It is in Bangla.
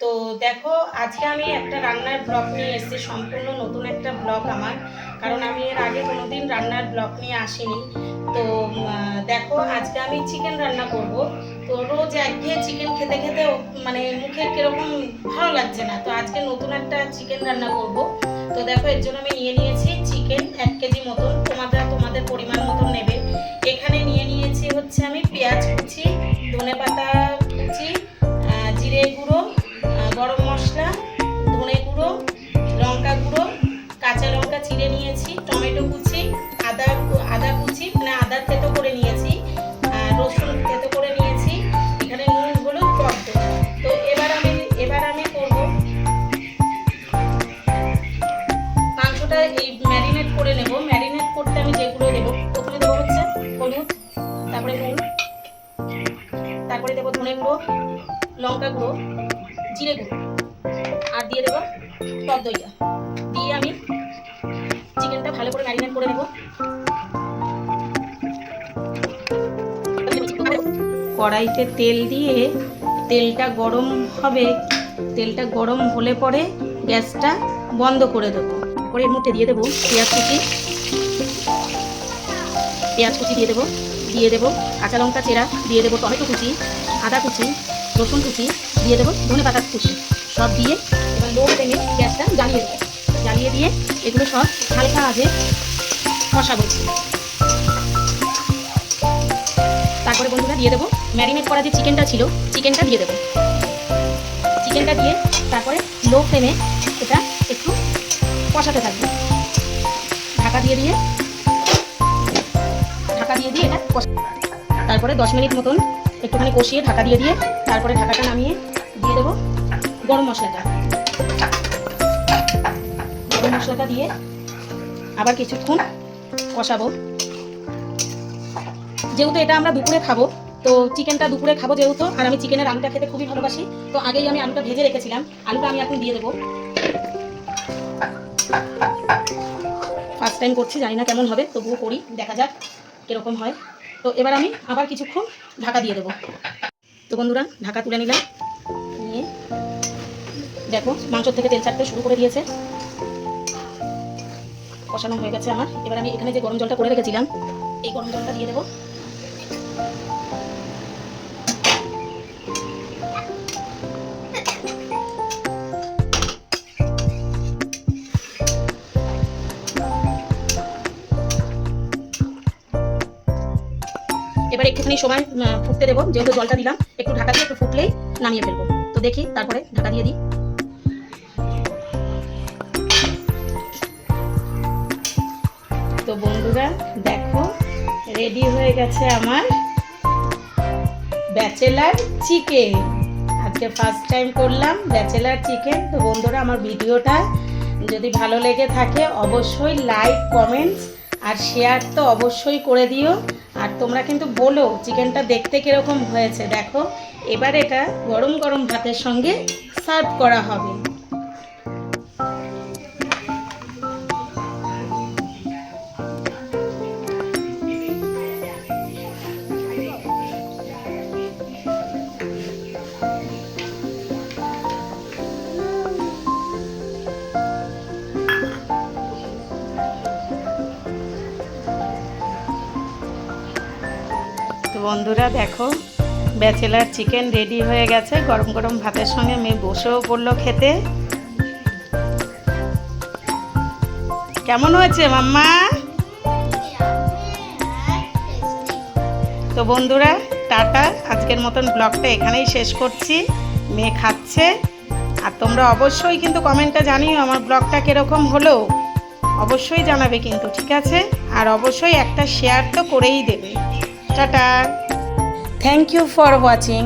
তো দেখো, আজকে আমি একটা রান্নার ব্লগ নিয়ে এসেছি, সম্পূর্ণ নতুন একটা ব্লগ আমার। কারণ আমি এর আগে কোনোদিন রান্নার ব্লগ নিয়ে আসিনি। তো দেখো, আজকে আমি চিকেন রান্না করব। তো রোজ একঘেয়ে চিকেন খেতে খেতে মানে মুখে কীরকম ভালো লাগছে না। তো আজকে নতুন একটা চিকেন রান্না করব। তো দেখো, এর জন্য আমি নিয়ে নিয়েছি চিকেন এক কেজি মতন। তোমাদের তোমাদের পরিমাণ মতন নেবে। এখানে নিয়ে নিয়েছি হচ্ছে আমি টমেটো কুচি, আদা আদা কুচি মানে আদা থেতো করে নিয়েছি রসুন থেতো করে নিয়েছি, এখানে নুন, হলুদ পদ্ম তো এবার আমি এবার আমি করব মাংসটা এই ম্যারিনেট করে নেব। ম্যারিনেট করতে আমি যেগুলো দেবো, প্রথমে দেবো হচ্ছে হলুদ, তারপরে নুন, তারপরে দেবো ধনে গুঁড়ো, লঙ্কা গুঁড়ো, জিরে গুঁড়ো, আর দিয়ে দেবো টক দইটা। ভালো করে ম্যারিনেট করে নেব। কড়াইতে তেল দিয়ে তেলটা গরম হবে, তেলটা গরম হলে পরে গ্যাসটা বন্ধ করে দেবো। করে এর মধ্যে দিয়ে দেবো পেঁয়াজ কুচি। পেঁয়াজ কুচি দিয়ে দেবো দিয়ে দেবো কাঁচা লঙ্কা চেরা, দিয়ে দেবো টমেটো কুচি, আদা কুচি, রসুন কুচি, দিয়ে দেবো ধনে পাতা কুচি। সব দিয়ে এবার লো ফ্লেমে গ্যাসটা জ্বালিয়ে দেবো। দিয়ে এগুলো সব হালকা আজে কষাবো। তারপরে বন্ধুরা দিয়ে দেবো ম্যারিনেট করা যে চিকেনটা ছিল, চিকেনটা দিয়ে দেবো। চিকেনটা দিয়ে তারপরে লো ফ্লেমে এটা একটু কষাতে থাকবে। ঢাকা দিয়ে দিয়ে, ঢাকা দিয়ে দিয়ে এটা তারপরে দশ মিনিট মতন একটুখানি কষিয়ে ঢাকা দিয়ে দিয়ে তারপরে ঢাকাটা নামিয়ে দিয়ে দেবো গরম মশলাটা। গরম মশলাটা দিয়ে আবার কিছুক্ষণ কষাবো। যেহেতু এটা আমরা দুপুরে খাব, তো চিকেনটা দুপুরে খাব যেহেতু, আর আমি চিকেনের আলুটা খেতে খুবই ভালোবাসি, তো আগেই আমি আলুটা ভেজে রেখেছিলাম। আলুটা আমি এখন দিয়ে দেবো। ফার্স্ট টাইম করছি, জানি না কেমন হবে, তবুও করি, দেখা যাক কীরকম হয়। তো এবার আমি আবার কিছুক্ষণ ঢাকা দিয়ে দেবো। তো বন্ধুরা, ঢাকা তুলে নিলাম। নিয়ে দেখো মাংস থেকে তেল ছাড়তে শুরু করে দিয়েছে। কষানো হয়ে গেছে আমার। এবার আমি এখানে যে গরম জলটা করে রেখেছিলাম, এই গরম জলটা দিয়ে দেবো। এবার একটুখানি সময় ফুটতে দেবো। যেহেতু জলটা দিলাম, একটু ঢাকা দিয়ে একটু ফুটলেই নামিয়ে ফেলব। তো দেখি, তারপরে ঢাকা দিয়ে দিই। তো বন্ধুরা, দেখো রেডি হয়ে গেছে আমার ব্যাচেলার চিকেন আজকে ফার্স্ট টাইম করলাম ব্যাচেলার চিকেন তো বন্ধুরা, আমার ভিডিওটা যদি ভালো লেগে থাকে, অবশ্যই লাইক কমেন্টস আর শেয়ার তো অবশ্যই করে দিও। আর তোমরা কিন্তু বলো চিকেনটা দেখতে কীরকম হয়েছে। দেখো, এবার এটা গরম গরম ভাতের সঙ্গে সার্ভ করা হবে। বন্ধুরা দেখো, ব্যাচেলার চিকেন রেডি হয়ে গেছে। গরম গরম ভাতের সঙ্গে মেয়ে বসেও পড়ল খেতে। কেমন হয়েছে মাম্মা? তো বন্ধুরা, টাটা। আজকের মতন ব্লগটা এখানেই শেষ করছি। মেয়ে খাচ্ছে। আর তোমরা অবশ্যই কিন্তু কমেন্টটা জানিও আমার ব্লগটা কীরকম হলো। অবশ্যই জানাবে কিন্তু, ঠিক আছে? আর অবশ্যই একটা শেয়ার তো করেই দেবে। Tata. Thank you for watching